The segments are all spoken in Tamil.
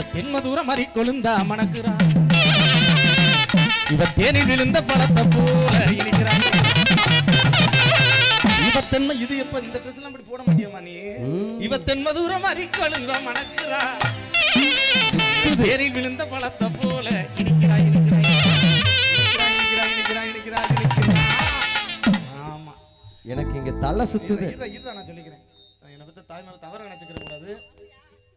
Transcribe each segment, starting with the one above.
மறி கொழுந்தா மணக்குறா. இவ தேனில் விழுந்த பழத்தை போல இனிக்கிறான் இவ தென்ம இது எப்ப இந்த ட்ரெஸ் எல்லாம் போட மாட்டியம்மா நீ? இவ தென்மதுரம் மறி கொழுந்தா மணக்குறா. தேனில் விழுந்த பழத்தை போல இனிக்கிறா இனிக்கிறா இனிக்கிறா இனிக்கிறா இனிக்கிறா இனிக்கிறா ஆமா. எனக்கு இங்க தலை சுத்துது. இருடா, நான் சொல்லிக்கிறேன். நான் என்னை பத்தி தாய் மேல தவறு நினைச்சுக்கிற கூடாது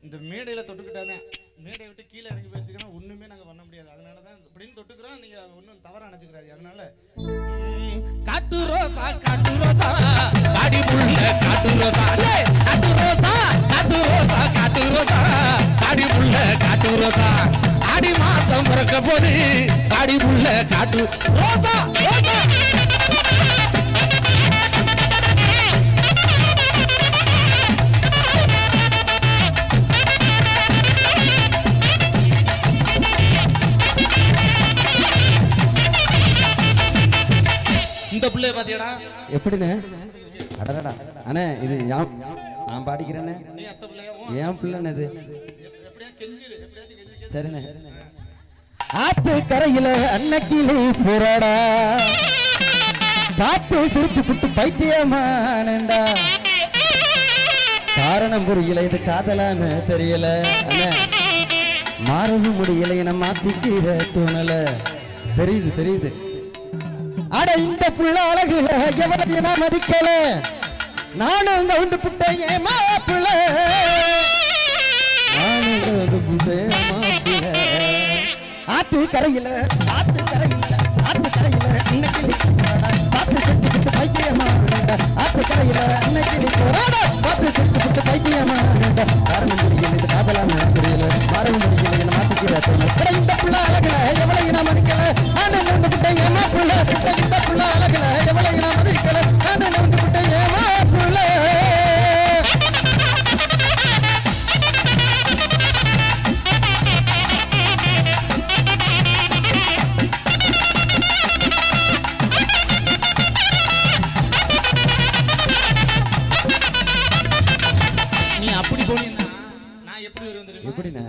இந்த மேடையில தொட்டுக்கிட்டானே மேடை விட்டு கீழே இறங்கி போயிடுச்சுன்னா ஒண்ணுமே நாங்க பண்ண முடியாது. அதனால தான் இப்படின்னு தொட்டுக்கிறோம். நீங்க ஒண்ணும் தவறா நினைச்சுக்கிறாரு அதனால காட்டு ரோசா காட்டு ரோசா காடி புள்ள காட்டு ரோசா. காட்டு ரோசா காட்டு ரோசா காட்டு ரோசா. காடி புள்ள காட்டு ரோசா. ஆடி மாசம் பிறக்க போது காடி புள்ள காட்டு ரோசா. இந்த பிள்ளைய பாத்தியாடா? எப்படிண்ணே? அடடடா. அண்ணே இது நான் பாடிக்கிறேண்ணே. ஏன் பிள்ளைண்ணே இது. சரிண்ணே. ஆத்து கரையில அன்னக்கிளி புறடா. காத்து சிரிச்சு புட்டு பைத்தியமானண்டா காரணம் புரியல இது காதலான்னு தெரியல. அண்ணே மாறவும் முடியல என மாத்திக்கிற தோணல. தெரியுது தெரியுது. அட இந்த புள்ள அழகு எவரையும் நான் மதிக்கல. நானும் உங்க உண்டு புட்ட ஏமா மாப்பிள்ள ஆத்து கரையில ஆத்து கரையில ஆத்து கரையில இன்னைக்கு பார்த்து செஞ்சு புட்டு பைத்தியமா ஆத்து கரையில இன்னைக்கு பார்த்து செஞ்சு புட்டு பைத்தியமா காரணம் புரியல இது காதலான தெரியல மாறவும் முடியல என்ன மாத்திக்கிற இந்த புள்ள அழகு நான் எப்படி இருந்திருக்கேன் எப்படின்னா